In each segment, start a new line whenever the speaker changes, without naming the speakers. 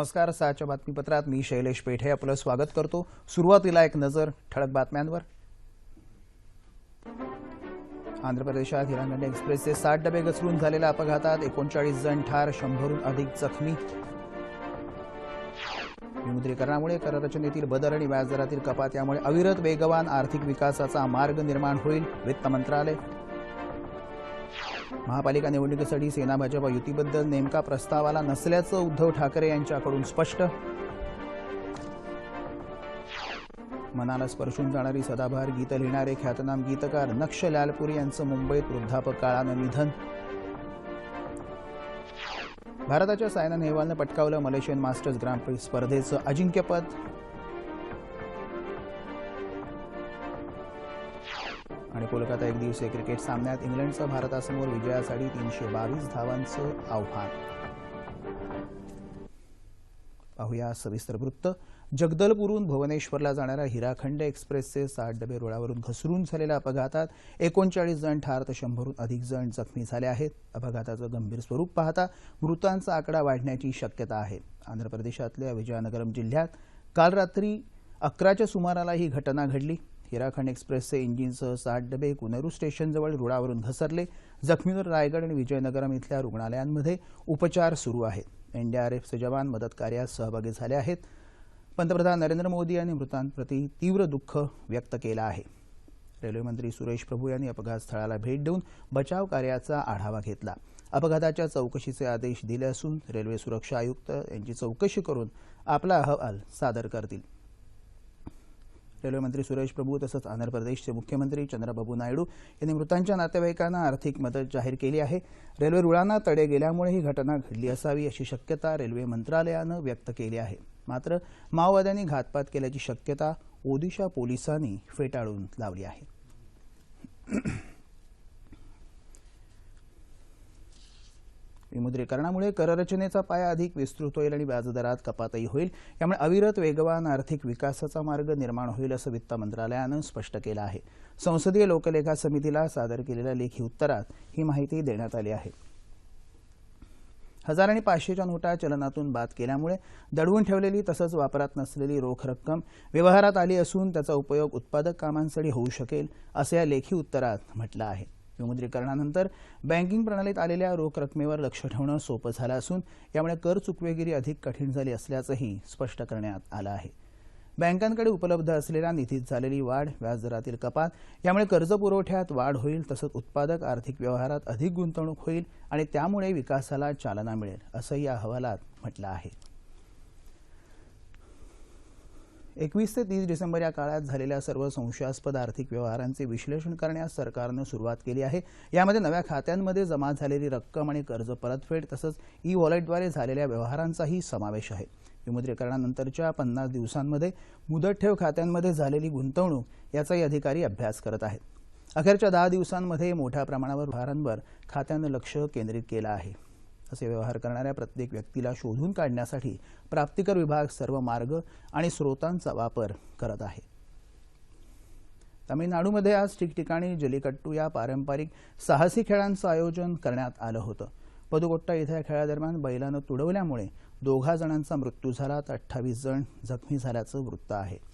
नमस्कार सहाच्या बातमीपत्रात मी शैलेश पेठे आपलं स्वागत करतो. सुरुवातीला एक नजर ठळक बातम्यांवर. आंध्र प्रदेशात हिरांगंडे एक्सप्रेसचे साठ डबे घसरून झालेल्या अपघातात एकोणचाळीस जण ठार शंभरहून अधिक जखमी. विमुद्रीकरणामुळे कररचनेतील बदल आणि व्याजदरातील कपात यामुळे अविरत वेगवान आर्थिक विकासाचा मार्ग निर्माण होईल वित्त मंत्रालय. महापालिका निवडणुकीसाठी सेना भाजप युतीबद्दल नेमका प्रस्ताव आला नसल्याचं उद्धव ठाकरे यांच्याकडून स्पष्ट. मनाला स्पर्शून जाणारी सदाभार गीतं लिहिणारे ख्यातनाम गीतकार नक्ष लालपुरी यांचं मुंबईत वृद्धापकाळानं निधन. भारताच्या सायना नेहवालनं पटकावलं मलेशियन मास्टर्स ग्रांड प्री स्पर्धेचं अजिंक्यपद. कोलकाता एक दिवसीय क्रिकेट सामन्यात इंग्लंडचं भारतासमोर विजयासाठी तीनशे बावीस धावांचं आव्हान. पाहूया सविस्तर वृत्त. जगदलपूरहून भुवनेश्वरला जाणाऱ्या हिराखंड एक्सप्रेसचे साठ डबे रुळावरून घसरून झालेल्या अपघातात एकोणचाळीस जण ठार तर शंभरहून अधिक जण जखमी झाले आहेत. अपघाताचं गंभीर स्वरूप पाहता मृतांचा आकडा वाढण्याची शक्यता आहे. आंध्र प्रदेशातल्या विजयनगरम जिल्ह्यात काल रात्री अकराच्या सुमाराला ही घटना घडली. हिराखंड एक्सप्रेसचे इंजिनसह सात डबे कुनेरू स्टेशनजवळ रुळावरून घसरले. जखमींवर रायगड आणि विजयनगरम इथल्या रुग्णालयांमध्ये उपचार सुरू आहेत. एनडीआरएफचे जवान मदत कार्यात सहभागी झाले आहेत. पंतप्रधान नरेंद्र मोदी यांनी मृतांप्रती तीव्र दुःख व्यक्त केलं आहे. रेल्वेमंत्री सुरेश प्रभू यांनी अपघात स्थळाला भेट देऊन बचाव कार्याचा आढावा घेतला. अपघाताच्या चौकशीचे आदेश दिले असून रेल्वे सुरक्षा आयुक्त यांची चौकशी करून आपला अहवाल सादर करतील. रेल्वेमंत्री सुरेश प्रभू तसंच आंध्र प्रदेशचे मुख्यमंत्री चंद्रबाबू नायडू यांनी मृतांच्या नातेवाईकांना आर्थिक मदत जाहीर केली आहे. रेल्वे रुळांना तडे गेल्यामुळे ही घटना घडली असावी अशी शक्यता रेल्वे मंत्रालयानं व्यक्त केली आहे. मात्र माओवाद्यांनी घातपात केल्याची शक्यता ओदिशा पोलिसांनी फेटाळून लावली आहे. विमुद्रीकरणामुळे कररचनेचा पाया अधिक विस्तृत होईल आणि व्याजदरात कपातही होईल. यामुळे अविरत वेगवान आर्थिक विकासाचा मार्ग निर्माण होईल असं वित्त मंत्रालयानं स्पष्ट केलं आहे. संसदीय लोकलेखा समितीला सादर केलेल्या लेखी उत्तरात ही माहिती देण्यात आली आहे. हजार आणि पाचशेच्या नोटा चलनातून बाद केल्यामुळे दडवून ठेवलेली तसंच वापरात नसलेली रोख रक्कम व्यवहारात आली असून त्याचा उपयोग उत्पादक कामांसाठी होऊ शकेल असं या लेखी उत्तरात म्हटलं आहे. विमुद्रीकरणानंतर बँकिंग प्रणालीत आलेल्या रोख रकमेवर लक्ष ठेवणं सोपं झालं असून यामुळे कर चुकवेगिरी अधिक कठीण झाली असल्याचंही स्पष्ट करण्यात आलं आहे. बँकांकडे उपलब्ध असलेल्या निधीत झालेली वाढ व्याजदरातील कपात यामुळे कर्ज पुरवठ्यात वाढ होईल तसंच उत्पादक आर्थिक व्यवहारात अधिक गुंतवणूक होईल आणि त्यामुळे विकासाला चालना मिळेल असं या अहवालात म्हटलं आहे. एकवीस ते तीस डिसेंबर या काळात झालेल्या सर्व संशयास्पद आर्थिक व्यवहारांचे विश्लेषण करण्यास सरकारनं सुरुवात केली आहे. यामध्ये नव्या खात्यांमध्ये जमा झालेली रक्कम आणि कर्ज परतफेड तसंच ई वॉलेटद्वारे झालेल्या व्यवहारांचाही समावेश आहे. विमुद्रीकरणानंतरच्या पन्नास दिवसांमध्ये मुदत ठेव खात्यांमध्ये झालेली गुंतवणूक याचाही अधिकारी अभ्यास करत आहेत. अखेरच्या दहा दिवसांमध्ये मोठ्या प्रमाणावर व्यवहारांवर खात्यानं लक्ष केंद्रित केलं आहे. असे व्यवहार करणाऱ्या प्रत्येक व्यक्तीला शोधून काढण्यासाठी प्राप्तिकर विभाग सर्व मार्ग आणि स्रोतांचा वापर करत आहे. तामिळनाडूमध्ये आज ठिकठिकाणी जलीकट्टू या पारंपरिक साहसी खेळांचं आयोजन करण्यात आलं होतं. पदुकोट्टा इथं या खेळादरम्यान बैलानं तुडवल्यामुळे दोघा जणांचा मृत्यू झाला तर अठ्ठावीस जण जखमी झाल्याचं वृत्त आहे.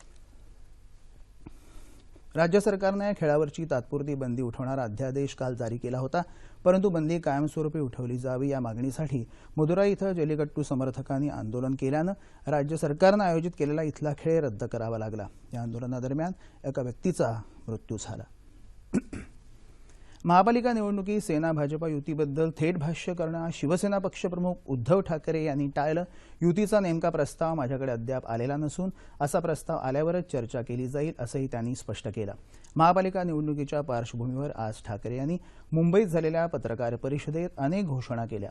राज्य सरकारनं या खेळावरची तात्पुरती बंदी उठवणारा अध्यादेश काल जारी केला होता. परंतु बंदी कायमस्वरूपी उठवली जावी या मागणीसाठी मदुराई इथं जलीकट्टू समर्थकांनी आंदोलन केल्यानं राज्य सरकारनं आयोजित केलेला इथला खेळ रद्द करावा लागला. या आंदोलनादरम्यान एका व्यक्तीचा मृत्यू झाला. महापालिका निवडणुकीत सेना भाजपा युतीबद्दल थेट भाष्य करणं शिवसेना पक्षप्रमुख उद्धव ठाकरे यांनी टाळलं. युतीचा नेमका प्रस्ताव माझ्याकडे अद्याप आलेला नसून असा प्रस्ताव आल्यावरच चर्चा केली जाईल असंही त्यांनी स्पष्ट केलं. महापालिका निवडणुकीच्या पार्श्वभूमीवर आज ठाकरे यांनी मुंबईत झालेल्या पत्रकार परिषदेत अनेक घोषणा केल्या.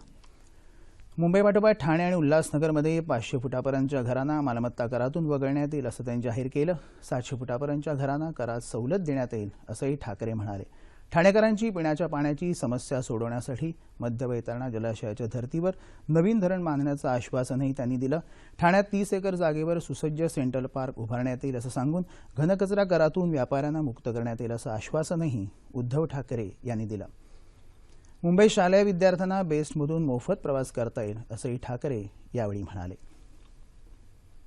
मुंबईपाठोपाठ ठाणे आणि उल्हासनगरमध्ये पाचशे फुटापर्यंतच्या घरांना मालमत्ता करातून वगळण्यात येईल असं त्यांनी जाहीर केलं. सातशे फुटापर्यंतच्या घरांना करात सवलत देण्यात येईल असंही ठाकरे म्हणाले. ठाणेकरांची पिण्याच्या पाण्याची समस्या सोडवण्यासाठी मध्य वैतरणा जलाशयाच्या धर्तीवर नवीन धरण बांधण्याचं आश्वासनही त्यांनी दिलं. ठाण्यात तीस एकर जागेवर सुसज्ज सेंट्रल पार्क उभारण्यात येईल असं सांगून घनकचरा करातून व्यापाऱ्यांना मुक्त करण्यात येईल असं आश्वासनही उद्धव ठाकरे यांनी दिलं. मुंबई शालेय विद्यार्थ्यांना बेस्टमधून मोफत प्रवास करता येईल असंही ठाकरे यावेळी म्हणाले.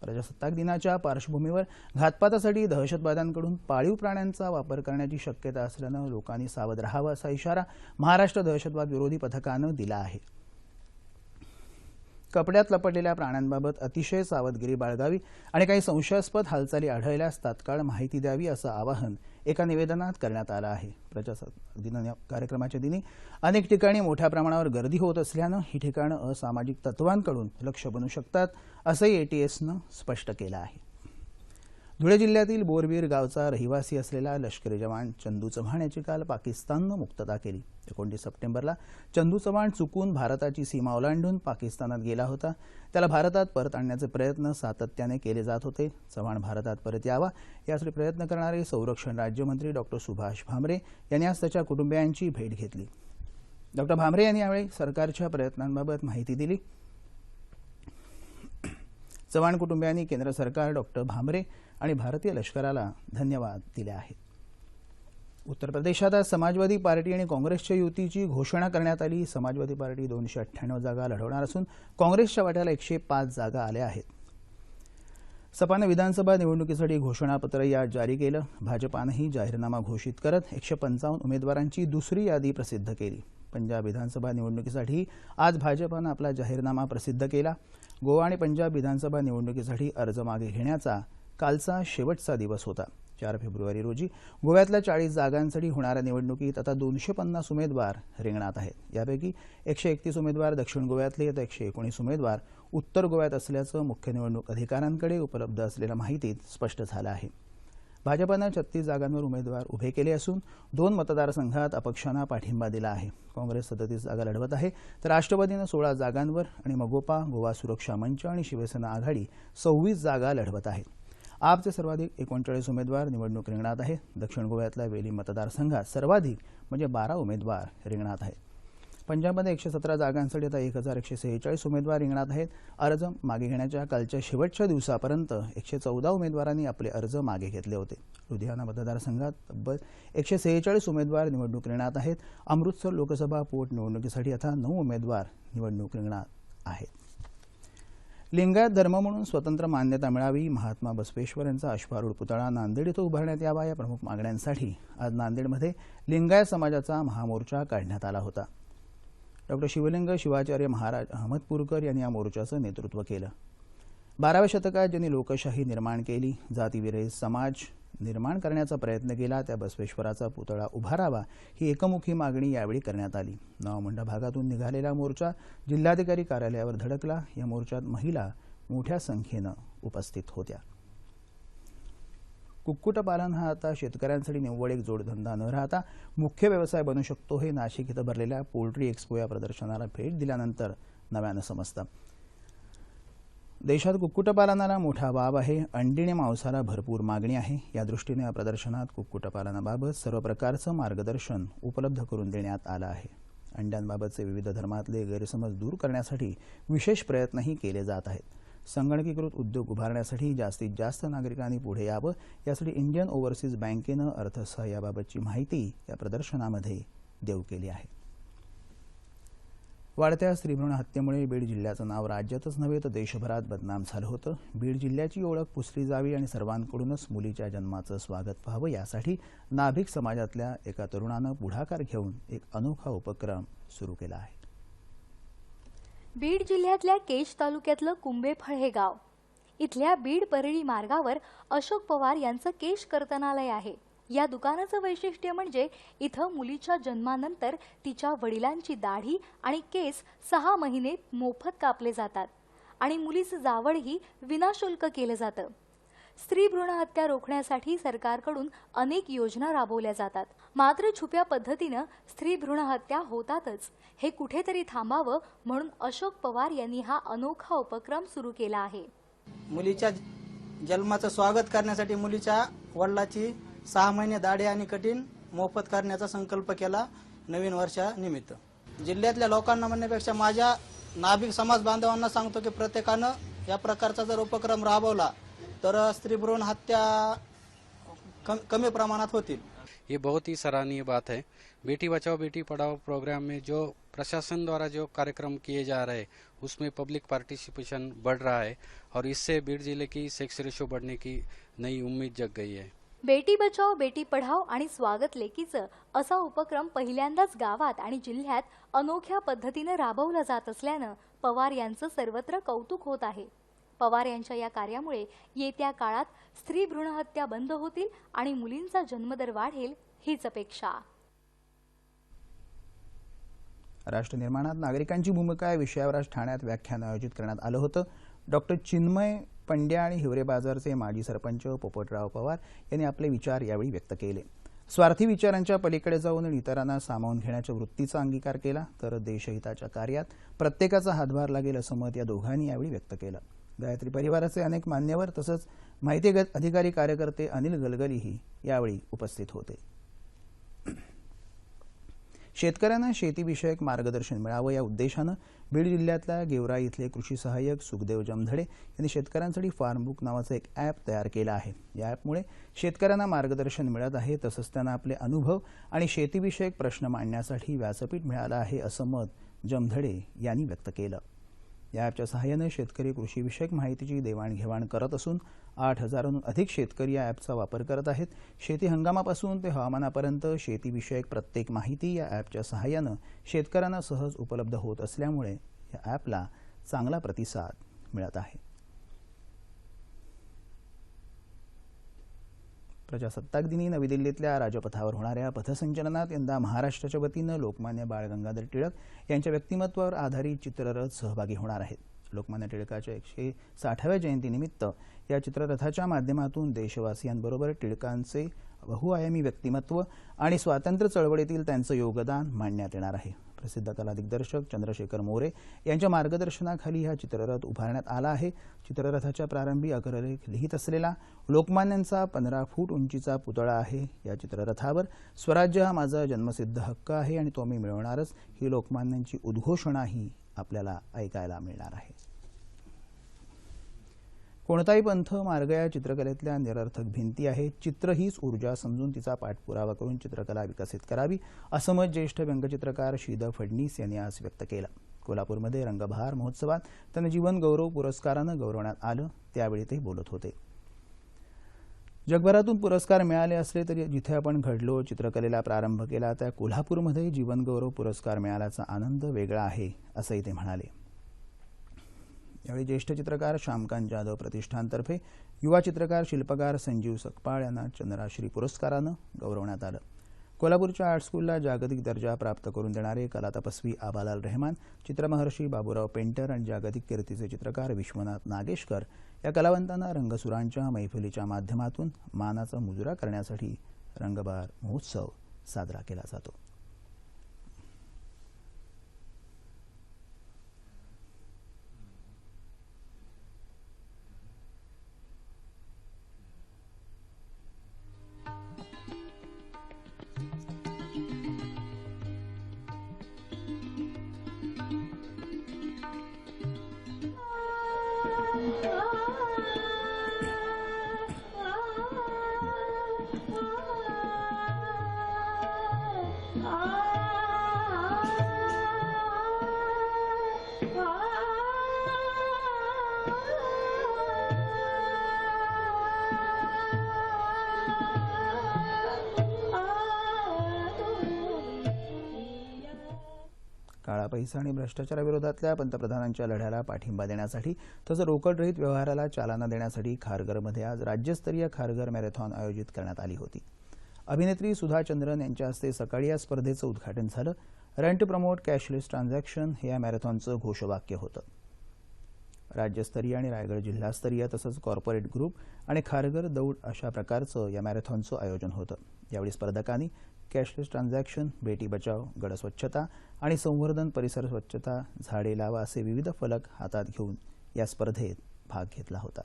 प्रजासत्ताक दिनाच्या पार्श्वभूमीवर घातपातासाठी दहशतवाद्यांकडून पाळीव प्राण्यांचा वापर करण्याची शक्यता असल्यानं लोकांनी सावध राहावं असा इशारा महाराष्ट्र दहशतवाद विरोधी पथकानं दिला आहे. कपड्यात लपटलेल्या प्राण्यांबाबत अतिशय सावधगिरी बाळगावी आणि काही संशयास्पद हालचाली आढळल्यास तात्काळ माहिती द्यावी असं आवाहन एका निवेदनात करण्यात आलं आहे. प्रजासत्ताक दिन कार्यक्रमाच्या दिनी अनेक ठिकाणी मोठ्या प्रमाणावर गर्दी होत असल्यानं ही ठिकाणं असामाजिक तत्वांकडून लक्ष बनू शकतात असंही एटीएसनं स्पष्ट केलं आहे. धुळे जिल्ह्यातील बोरबीर गावचा रहिवासी असलेला लष्करी जवान चंदू चव्हाण याची काल पाकिस्ताननं मुक्तता केली. एकोणतीस सप्टेंबरला चंदू चव्हाण चुकून भारताची सीमा ओलांडून पाकिस्तानात गेला होता. त्याला भारतात परत आणण्याचे प्रयत्न सातत्याने केले जात होते. चव्हाण भारतात परत यावा यासाठी प्रयत्न करणारे संरक्षण राज्यमंत्री डॉक्टर सुभाष भामरे यांनी आज त्याच्या कुटुंबियांची भेट घेतली. डॉक्टर भामरे यांनी यावेळी सरकारच्या प्रयत्नांबाबत माहिती दिली. चव्हाण कुटुंबियांनी केंद्र सरकार डॉक्टर भामरे आणि भारतीय लष्कराला धन्यवाद दिले आहेत. उत्तर प्रदेशात आज समाजवादी पार्टी आणि काँग्रेसच्या युतीची घोषणा करण्यात आली. समाजवादी पार्टी दोनशे अठ्ठ्याण्णव जागा लढवणार असून काँग्रेसच्या वाट्याला एकशे पाच जागा आल्या आहेत. सपानं विधानसभा निवडणुकीसाठी घोषणापत्र या जारी केलं. भाजपानंही जाहीरनामा घोषित करत एकशे पंचावन्न उमेदवारांची दुसरी यादी प्रसिद्ध केली. पंजाब विधानसभा निवडणुकीसाठी आज भाजपानं आपला जाहीरनामा प्रसिद्ध केला. गोवा आणि पंजाब विधानसभा निवडणुकीसाठी अर्ज मागे घेण्याचा कालचा शेवटचा दिवस होता. चार फेब्रुवारी रोजी गोव्यातल्या चाळीस जागांसाठी होणाऱ्या निवडणुकीत आता दोनशे पन्नास उमेदवार रिंगणात आहेत. यापैकी एकशे एकतीस उमेदवार दक्षिण गोव्यातले तर एकशे एकोणीस उमेदवार उत्तर गोव्यात असल्याचं मुख्य निवडणूक अधिकाऱ्यांकडे उपलब्ध असलेल्या माहितीत स्पष्ट झालं आहे. भाजपानं छत्तीस जागांवर उमेदवार उभे केले असून दोन मतदारसंघात अपक्षांना पाठिंबा दिला आहे. काँग्रेस सदतीस जागा लढवत आहे. तर राष्ट्रवादीनं सोळा जागांवर आणि मगोपा गोवा सुरक्षा मंच आणि शिवसेना आघाडी सव्वीस जागा लढवत आहेत. आपचे सर्वाधिक एकोणचाळीस उमेदवार निवडणूक रिंगणात आहेत. दक्षिण गोव्यातल्या वेली मतदारसंघात सर्वाधिक म्हणजे बारा उमेदवार रिंगणात आहेत. पंजाबमध्ये एकशे सतरा जागांसाठी आता एक हजार एकशे सेहेचाळीस उमेदवार रिंगणात आहेत. अर्ज मागे घेण्याच्या कालच्या शेवटच्या दिवसापर्यंत एकशे चौदा उमेदवारांनी आपले अर्ज मागे घेतले होते. लुधियाना मतदारसंघात तब्बल एकशे सेहेचाळीस उमेदवार निवडणूक रिंगणात आहेत. अमृतसर लोकसभा पोटनिवडणुकीसाठी आता नऊ उमेदवार निवडणूक रिंगणात आहेत. लिंगायत धर्म म्हणून स्वतंत्र मान्यता मिळावी महात्मा बसवेश्वर यांचा अश्वारूढ पुतळा नांदेड इथं उभारण्यात यावा या प्रमुख मागण्यांसाठी आज नांदेडमध्ये लिंगायत समाजाचा महामोर्चा काढण्यात आला होता. डॉक्टर शिवलिंग शिवाचार्य महाराज अहमदपूरकर यांनी या मोर्चाचं नेतृत्व केलं. बाराव्या शतकात ज्यांनी लोकशाही निर्माण केली जातीविरहित समाज निर्माण करण्याचा प्रयत्न केला त्या बसवेश्वराचा पुतळा उभारावा ही एकमुखी मागणी यावेळी करण्यात आली. नवामंडा भागातून निघालेला मोर्चा जिल्हाधिकारी कार्यालयावर धडकला. या मोर्चात महिला मोठ्या संख्येनं उपस्थित होत्या. कुक्कुटपालन हा आता शेतकऱ्यांसाठी निव्वळ एक जोडधंदा न राहता मुख्य व्यवसाय बनू शकतो हे नाशिक इथं भरलेल्या पोल्ट्री एक्स्पो या प्रदर्शनाला भेट दिल्यानंतर नव्यानं समजतं. देशात कुक्कुटपालनाला मोठा वाव आहे अंडी आणि मांसाला भरपूर मागणी आहे. या दृष्टीने या प्रदर्शनात कुक्कुटपालनाबाबत सर्व प्रकारचं मार्गदर्शन उपलब्ध करून देण्यात आलं आहे. अंड्यांबाबतचे विविध धर्मातले गैरसमज दूर करण्यासाठी विशेष प्रयत्नही केले जात आहेत. संगणकीकृत उद्योग उभारण्यासाठी जास्तीत जास्त नागरिकांनी पुढे यावं यासाठी इंडियन ओव्हरसीज बँकेनं अर्थसहाय्याबाबतची माहिती या प्रदर्शनामध्ये देऊ केली आहे. वाढत्या स्त्रीभ्रूण हत्येमुळे बीड जिल्ह्याचं नाव राज्यातच नव्हे तर देशभरात बदनाम झालं होतं. बीड जिल्ह्याची ओळख पुसली जावी आणि सर्वांकडूनच मुलीच्या जन्माचं स्वागत व्हावं यासाठी नाभिक समाजातल्या एका तरुणानं पुढाकार घेऊन एक अनोखा उपक्रम सुरू केला आहे.
बीड जिल्ह्यातल्या केज तालुक्यातलं कुंभेफळ हे गाव. इथल्या बीड परळी मार्गावर अशोक पवार यांचं केश कर्तनालय आहे. या दुकानाचं वैशिष्ट्य म्हणजे इथं मुलीच्या जन्मानंतर तिच्या वडिलांची दाढी आणि केस सहा महिने मोफत कापले जातात आणि मुलीचं जावळही विनाशुल्क केलं जातं. स्त्री भ्रूण हत्या रोखण्यासाठी सरकारकडून अनेक योजना राबवल्या जातात. मात्र छुप्या पद्धतीनं स्त्री भ्रूण हत्या होतातच. हे कुठेतरी थांबावं म्हणून अशोक पवार यांनी हा अनोखा उपक्रम सुरू केला आहे.
मुलीच्या जन्माचं स्वागत करण्यासाठी मुलीच्या वडिलाची सहा महिने दाढी आणि कठीण मोफत करण्याचा संकल्प केला नवीन वर्षानिमित्त. जिल्ह्यातल्या लोकांना म्हणण्यापेक्षा माझ्या नाभिक समाज बांधवांना सांगतो की प्रत्येकानं या प्रकारचा जर उपक्रम राबवला तर स्त्री भ्रूण हत्या कम- कमी प्रमाणात होतील.
ये बहुत ही सराहनीय बात है. बेटी बचाओ बेटी पढ़ाओ प्रोग्राम में जो प्रशासन द्वारा जो कार्यक्रम किए जा रहे हैं उसमें पब्लिक पार्टिसिपेशन बढ़ रहा है और इससे बीड़ जिले की सेक्स रेशो बढ़ने की नई उम्मीद जग गई है।
बेटी बचाव बेटी पढाव आणि स्वागत लेकीचं असा उपक्रम पहिल्यांदाच गावात आणि जिल्ह्यात अनोख्या पद्धतीनं राबवला जात असल्यानं पवार यांचं सर्वत्र कौतुक होत आहे. पवार यांच्या या कार्यामुळे येत्या काळात स्त्री भ्रूणहत्या बंद होतील आणि मुलींचा जन्मदर वाढेल हीच अपेक्षा.
राष्ट्र निर्माणात नागरिकांची भूमिका या विषयावर आज ठाण्यात व्याख्यान आयोजित करण्यात आलं होतं. डॉक्टर चिन्मय पंड्या आणि हिवरे बाजारचे माजी सरपंच पोपटराव पवार यांनी आपले विचार यावेळी व्यक्त केले. स्वार्थी विचारांच्या पलीकडे जाऊन इतरांना सामावून घेण्याच्या वृत्तीचा अंगीकार केला तर देशहिताच्या कार्यात प्रत्येकाचा हातभार लागेल असं मत या दोघांनी यावेळी व्यक्त केलं. गायत्री परिवाराचे अनेक मान्यवर तसंच माहिती अधिकारी कार्यकर्ते अनिल गलगलीही यावेळी उपस्थित होते. शेतकऱ्यांना शेतीविषयक मार्गदर्शन मिळावं या उद्देशानं बीड जिल्ह्यातल्या गेवराई इथले कृषी सहाय्यक सुखदेव जमधडे यांनी शेतकऱ्यांसाठी फार्मबुक नावाचं एक ॲप तयार केलं आहे. या ॲपमुळे शेतकऱ्यांना मार्गदर्शन मिळत आहे तसंच त्यांना आपले अनुभव आणि शेतीविषयक प्रश्न मांडण्यासाठी व्यासपीठ मिळालं आहे असं मत जमधडे यांनी व्यक्त केलं. या ॲपच्या सहाय्यानं शेतकरी कृषीविषयक माहितीची देवाणघेवाण करत असून आठ हजारांहून अधिक शेतकरी या ॲपचा वापर करत आहेत. शेती हंगामापासून ते हवामानापर्यंत शेतीविषयक प्रत्येक माहिती या ॲपच्या सहाय्यानं शेतकऱ्यांना सहज उपलब्ध होत असल्यामुळे या ॲपला चांगला प्रतिसाद मिळत आहे. प्रजासत्ताक दिनी नवी दिल्लीतल्या राजपथावर होणाऱ्या पथसंचलनात यंदा महाराष्ट्राच्या वतीनं लोकमान्य बाळ गंगाधर टिळक यांच्या व्यक्तिमत्वावर आधारित चित्ररथ सहभागी होणार आहेत. लोकमान्य टिळकाच्या एकशे साठाव्या जयंतीनिमित्त या चित्ररथाच्या माध्यमातून देशवासियांबरोबर टिळकांचे बहुआयामी व्यक्तिमत्व आणि स्वातंत्र्य चळवळीतील त्यांचं योगदान मांडण्यात येणार आहे. प्रसिद्ध कला दिग्दर्शक चंद्रशेखर मोरे यांच्या मार्गदर्शनाखाली हा चित्ररथ उभारण्यात आला आहे. चित्ररथाच्या प्रारंभी अग्रलेख लिहित असलेला लोकमान्यांचा पंधरा फूट उंचीचा पुतळा आहे. या चित्ररथावर स्वराज्य हा माझा जन्मसिद्ध हक्क आहे आणि तो मी मिळवणारच. ही लोकमान्यांची उद्घोषणाही आपल्याला ऐकायला मिळणार आहे. कोणताही पंथ मार्ग या चित्रकलेतल्या निरर्थक भिंती आहेत चित्र हीच ऊर्जा समजून तिचा पाठपुरावा करून चित्रकला विकसित करावी असं मत ज्येष्ठ व्यंगचित्रकार शीद फडणीस यांनी आज व्यक्त केलं. कोल्हापूरमध्ये रंगबहार महोत्सवात त्यांना जीवन गौरव पुरस्कारानं गौरवण्यात आलं त्यावेळी ते बोलत होते. जगभरातून पुरस्कार मिळाले असले तरी जिथे आपण घडलो चित्रकलेला प्रारंभ केला त्या कोल्हापूरमध्ये जीवनगौरव पुरस्कार मिळाल्याचा आनंद वेगळा आहे असंही ते म्हणाले. यावेळी ज्येष्ठ चित्रकार श्यामकांत जाधव प्रतिष्ठानतर्फे युवा चित्रकार शिल्पकार संजीव सकपाळ यांना चंद्राश्री पुरस्कारानं गौरवण्यात आलं. कोल्हापूरच्या आर्ट स्कूलला जागतिक दर्जा प्राप्त करून देणारे कला तपस्वी आबालाल रेहमान चित्रमहर्षी बाबूराव पेंटर आणि जागतिक कीर्तीचे चित्रकार विश्वनाथ नागेशकर या कलावंतांना रंगसुरांच्या मैफिलीच्या माध्यमातून मानाचा मुजरा करण्यासाठी रंगबार महोत्सव साजरा केला जातो. काळा आणि भ्रष्टाचाराविरोधातल्या पंतप्रधानांच्या लढ्याला पाठिंबा देण्यासाठी तसंच रोकडरहित व्यवहाराला चालना देण्यासाठी खारघरमध्ये आज राज्यस्तरीय खारघर मॅरेथॉन आयोजित करण्यात आली होती. अभिनेत्री सुधा चंद्रन यांच्या हस्ते सकाळी या स्पर्धेचं उद्घाटन झालं. रेंट प्रमोट कॅशलेस ट्रान्झॅक्शन हे या मॅरेथॉनचं घोषवाक्य होतं. राज्यस्तरीय आणि रायगड जिल्हास्तरीय तसंच कॉर्पोरेट ग्रुप आणि खारघर दौड अशा प्रकारचं या मॅरेथॉनचं आयोजन होतं. यावेळी स्पर्धकांनी कॅशलेस ट्रान्झॅक्शन बेटी बचाव गड स्वच्छता आणि संवर्धन परिसर स्वच्छता झाडे लावा असे विविध फलक हातात घेऊन या स्पर्धेत भाग घेतला होता.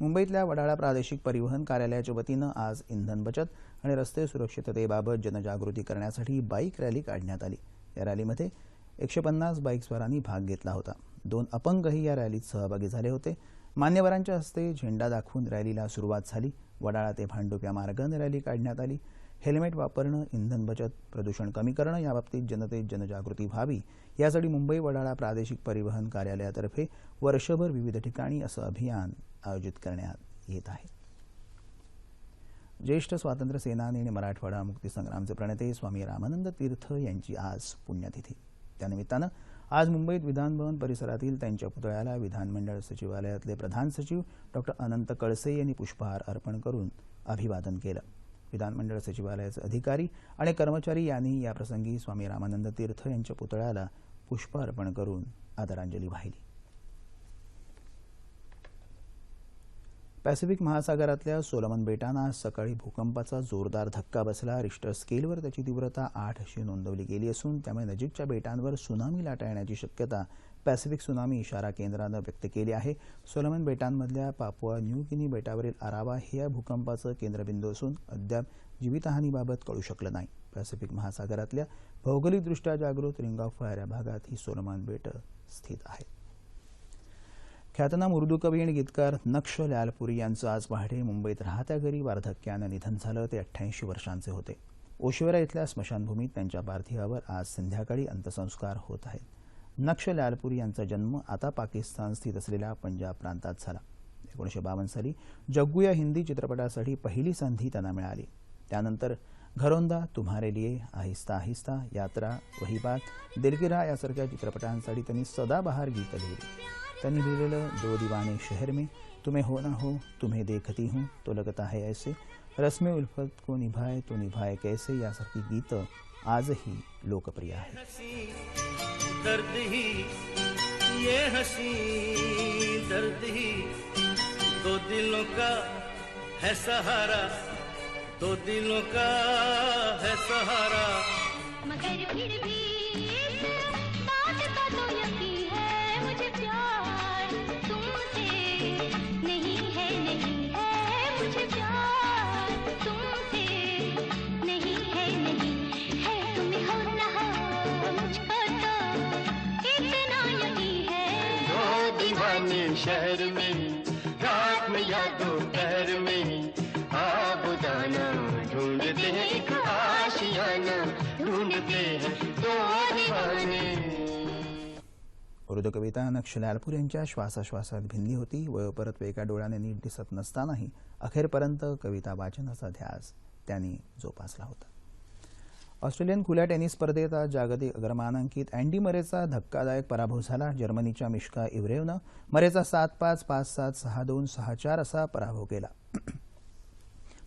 मुंबईतल्या वडाळा प्रादेशिक परिवहन कार्यालयाच्या वतीनं आज इंधन बचत आणि रस्ते सुरक्षिततेबाबत जनजागृती करण्यासाठी बाईक रॅली काढण्यात आली. या रॅलीमध्ये एकशे पन्नास बाईकस्वारांनी भाग घेतला होता. दोन अपंगही या रॅलीत सहभागी झाले होते. मान्यवरांच्या हस्ते झेंडा दाखवून रॅलीला सुरुवात झाली. वडाळा ते भांडुप या मार्गाने रॅली काढण्यात आली. हेल्मेट वापरणं इंधन बचत प्रदूषण कमी करणं याबाबतीत जनतेत जनजागृती व्हावी यासाठी मुंबई वडाळा प्रादेशिक परिवहन कार्यालयातर्फे वर्षभर विविध ठिकाणी असं अभियान आयोजित करण्यात येत आहे. ज्येष्ठ स्वातंत्र्य सेनानी आणि मराठवाडा मुक्तीसंग्रामचे प्रणेते स्वामी रामानंद तीर्थ यांची आज पुण्यतिथी. त्यानिमित्तानं आज मुंबईत विधानभवन परिसरातील त्यांच्या पुतळ्याला विधानमंडळ सचिवालयातले प्रधान सचिव डॉक्टर अनंत कळसे यांनी पुष्पहार अर्पण करून अभिवादन केलं. विधानमंडळ सचिवालयाचे अधिकारी आणि कर्मचारी यांनी याप्रसंगी स्वामी रामानंद तीर्थ यांच्या पुतळ्याला पुष्प अर्पण करून आदरांजली वाहिली. पॅसिफिक महासागरातल्या सोलमन बेटांना आज सकाळी भूकंपाचा जोरदार धक्का बसला. रिश्टर स्केलवर त्याची तीव्रता आठ अशी नोंदवली गेली असून त्यामुळे नजीकच्या बेटांवर सुनामी लाटा येण्याची शक्यता पॅसिफिक सुनामी इशारा केंद्रानं व्यक्त केली आहे. सोलमन बेटांमधल्या पापुआ न्यू गिनी बेटावरील आरावा हे या भूकंपाचं केंद्रबिंदू असून अद्याप जीवितहानीबाबत कळू शकलं नाही. पॅसिफिक महासागरातल्या भौगोलिकदृष्ट्या जागृत रिंग ऑफ फायर या भागात ही सोलमन बेटं स्थित आहेत. ख्यातनाम उर्दू कवी आणि गीतकार नक्ष लालपुरी यांचं आज पहाटे मुंबईत राहत्या घरी वार्धक्यानं निधन झालं. ते अठ्ठ्याऐंशी वर्षांचे होते. ओशिवरा इथल्या स्मशानभूमीत त्यांच्या पार्थिवावर आज संध्याकाळी अंत्यसंस्कार होत आहेत. नक्ष लालपुरी यांचा जन्म आता पाकिस्तान स्थित असलेल्या पंजाब प्रांतात झाला. एकोणीसशे बावन्न साली जग्गू या हिंदी चित्रपटासाठी पहिली संधी त्यांना मिळाली. त्यानंतर घरोंदा तुम्हारे लिए आहिस्ता आहिस्ता यात्रा वही बात दिलगिरा यासारख्या चित्रपटांसाठी त्यांनी सदाबहार गीतं लिहिली. लिहिलेलं दो दीवाने शहर में। तुम्हें हो ना हो तुम्हें देखती हूँ तो लगता है ऐसे। रस्म उल्फत को निभाए तो निभाए कैसे? यासारखी गीतं आजही लोकप्रिय आहेत
हँसी दर्द ही ये हँसी दर्द ही। दो दिलों का है सहारा दो दिलों का है सहारा।
मगर फिर भी
उर्दू कविता नक्ष लालपूर यांच्या श्वासाश्वासात भिनली होती. वयोपरत एका डोळ्याने नीट दिसत नसतानाही अखेरपर्यंत कविता वाचनाचा ध्यास त्यांनी जोपासला होता. ऑस्ट्रेलियन खुल्या टेनिस स्पर्धेत जागतिक अग्रमानांकित अँडी मरेचा धक्कादायक पराभव झाला. जर्मनीच्या मिश्का इव्रेवनं मरेचा सात पाच पाच सात सहा दोन सहा चार असा पराभव केला.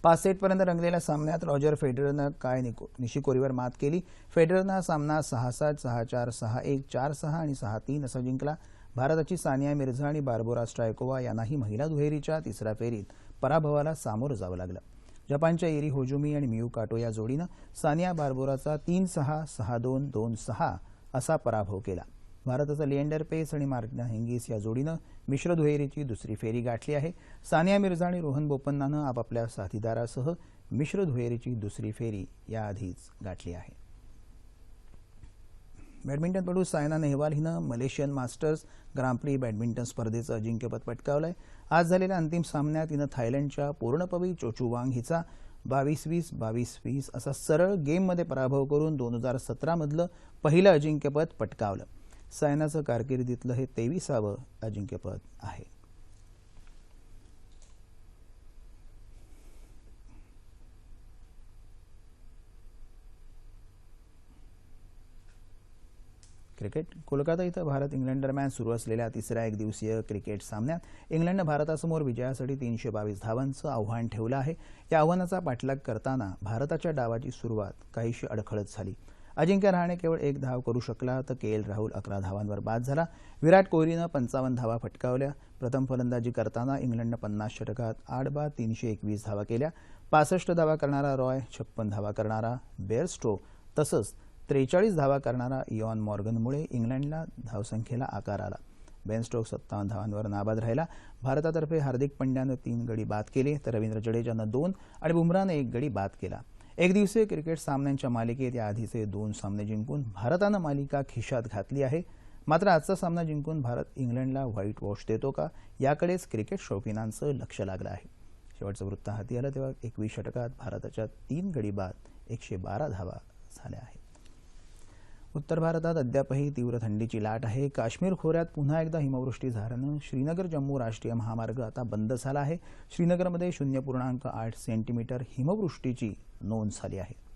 पाच सेटपर्यंत रंगलेल्या सामन्यात रॉजर फेडररनं काय निको निशिकोरीवर मात केली? फेडररनं हा सामना सहा सात सहा चार सहा एक चार सहा आणि सहा तीन असा जिंकला. भारताची सानिया मिर्झा आणि बार्बोरा स्ट्रायकोवा यांनाही महिला दुहेरीच्या तिसऱ्या फेरीत पराभवाला सामोरं जावं लागलं. जपानच्या एरी होजुमी आणि मियू काटो या जोडीनं सानिया बार्बोराचा तीन सहा सहा दोन दोन सहा असा पराभव केला. भारताचा लिएंडर पेस आणि मार्टिना हिंगीस या जोडीनं मिश्र दुहेरीची दुसरी फेरी गाठली आहे. सानिया मिर्झा आणि रोहन बोपन्नानं आपापल्या साथीदारासह मिश्र दुहेरीची दुसरी फेरी याआधीच गाठली आहे. बॅडमिंटनपटू सायना नेहवाल हिनं मलेशियन मास्टर्स ग्रांप्री बॅडमिंटन स्पर्धेचं अजिंक्यपद पटकावलंय. आज झालेल्या अंतिम सामन्यात हिनं थायलंडच्या पूर्णपवी चोचू वांग हिचा बावीस वीस बावीस वीस असा सरळ गेममध्ये पराभव करून दोन हजार सतरामधलं पहिलं अजिंक्यपद पटकावलं. सायनाचं कारकिर्दीतलं हे तेविसावं अजिंक्यपद आहे. क्रिकेट. कोलकाता इथं भारत इंग्लंड दरम्यान सुरू असलेल्या तिसऱ्या एकदिवसीय क्रिकेट सामन्यात इंग्लंडनं भारतासमोर विजयासाठी तीनशे बावीस धावांचं आव्हान ठेवलं आहे. या आव्हानाचा पाठलाग करताना भारताच्या डावाची सुरुवात काहीशी अडखळत झाली. अजिंक्य रहाणे केवळ एक धाव करू शकला तर के एल राहुल अकरा धावांवर बाद झाला. विराट कोहलीनं पंचावन्न धावा फटकावल्या. प्रथम फलंदाजी करताना इंग्लंडनं पन्नास षटकात आठ बाद तीनशे एकवीस धावा केल्या. पासष्ट धावा करणारा रॉय छप्पन धावा करणारा बेअरस्ट्रो तसंच त्रेचाळीस धावा करणारा इयॉन मॉर्गनमुळे इंग्लंडला धावसंख्येला आकार आला. बेन स्टोक सत्तावन्न धावांवर नाबाद राहिला. भारतातर्फे हार्दिक पंड्यानं तीन गडी बाद केले तर रवींद्र जडेजानं दोन आणि बुमरानं एक गडी बाद केला. एकदिवसीय क्रिकेट सामन्यांच्या मालिकेत याआधीचे दोन सामने जिंकून भारतानं मालिका खिशात घातली आहे. मात्र आजचा सामना जिंकून भारत इंग्लंडला व्हाईट वॉश देतो का? याकडेच क्रिकेट शौकीनांचं लक्ष लागलं आहे. शेवटचं वृत्त हाती आलं तेव्हा एकवीस षटकात भारताच्या तीन गडी बाद एकशे बारा धावा झाल्या आहेत. उत्तर भारतात अद्यापही तीव्र थंडीची लाट आहे. काश्मीर खोऱ्यात पुन्हा एकदा हिमवृष्टी झाल्यानं श्रीनगर जम्मू राष्ट्रीय महामार्ग आता बंद झाला आहे. श्रीनगरमध्ये शून्य पूर्णांक आठ सेंटीमीटर हिमवृष्टीची नोंद झाली आहे.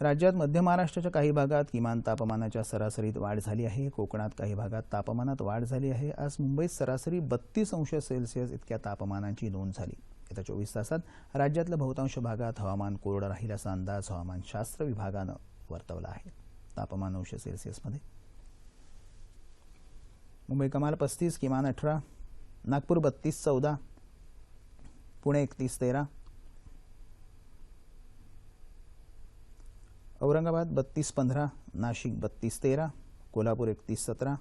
राज्यात मध्य महाराष्ट्राच्या काही भागात किमान तापमानाच्या सरासरीत वाढ झाली आहे. कोकणात काही भागात तापमानात वाढ झाली आहे. आज मुंबईत सरासरी बत्तीस अंश सेल्सिअस इतक्या तापमानाची नोंद झाली. येत्या चोवीस तासात राज्यातल्या बहुतांश भागात हवामान कोरडं राहील असा अंदाज हवामानशास्त्र विभागानं वर्तवला आहे. तापमान अंश सेल्सिअसमध्ये मुंबई कमाल पस्तीस किमान अठरा नागपूर बत्तीस चौदा पुणे एकतीस तेरा औरंगाबाद बत्तीस पंधरा नाशिक बत्तीस तेरा कोल्हापूर एकतीस सतरा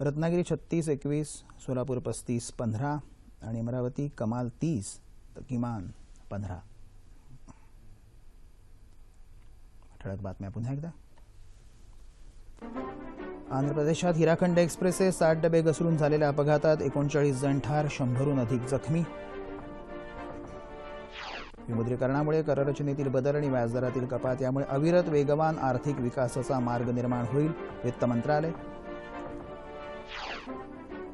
रत्नागिरी छत्तीस एकवीस सोलापूर पस्तीस पंधरा आणि अमरावती कमाल तीस तर किमान पंधरा. ठळक बातम्या पुन्हा एकदा. आंध्र प्रदेशात हिराखंड एक्सप्रेसचे साठ डबे घसरून झालेल्या अपघातात एकोणचाळीस जण ठार शंभरहून अधिक जखमी. विमुद्रीकरणामुळे कररचनेतील बदल आणि व्याजदरातील कपात यामुळे अविरत वेगवान आर्थिक विकासाचा मार्ग निर्माण होईल वित्त मंत्रालय.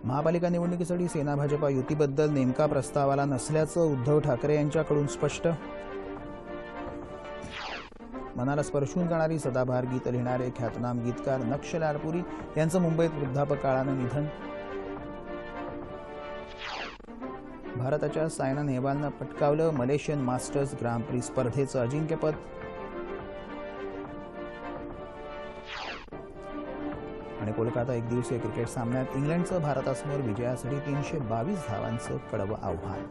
महापालिका निवडणुकीसाठी सेना भाजपा युतीबद्दल नेमका प्रस्ताव आला नसल्याचं उद्धव ठाकरे यांच्याकडून स्पष्ट. मनाला स्पर्शून जाणारी सदाभार गीत लिहिणारे ख्यातनाम गीतकार नक्ष लालपुरी यांचं मुंबईत वृद्धापकाळानं निधन. भारताच्या सायना नेहवालनं पटकावलं मलेशियन मास्टर्स ग्रांप्री प्री स्पर्धेचं अजिंक्यपद. आणि कोलकाता एक दिवसीय क्रिकेट सामन्यात इंग्लंडचं भारतासमोर विजयासाठी तीनशे बावीस धावांचं कडवं आव्हान.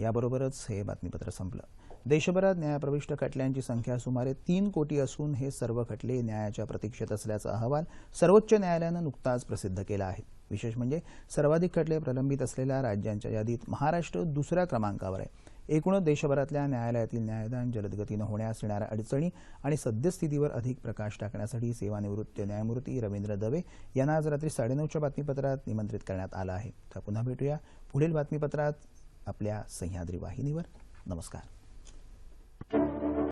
याबरोबरच हे बातमीपत्र संपलं. देशभरात न्यायप्रविष्ट खटल्यांची संख्या सुमारे तीन कोटी असून हे सर्व खटले न्यायाच्या प्रतीक्षेत असल्याचा अहवाल सर्वोच्च न्यायालयानं नुकताच प्रसिद्ध केला आहे. विशेष म्हणजे सर्वाधिक खटले प्रलंबित असलेल्या राज्यांच्या यादीत महाराष्ट्र दुसऱ्या क्रमांकावर आहे. एकूणच देशभरातल्या न्यायालयातील न्यायदान जलदगतीनं होण्यास येणाऱ्या अडचणी आणि सद्यस्थितीवर अधिक प्रकाश टाकण्यासाठी सेवानिवृत्त न्यायमूर्ती रवींद्र दवे यांना आज रात्री साडेनऊच्या बातमीपत्रात निमंत्रित करण्यात आलं आहे. तर पुन्हा भेटूया पुढील बातमीपत्रात आपल्या सह्याद्री वाहिनीवर. नमस्कार.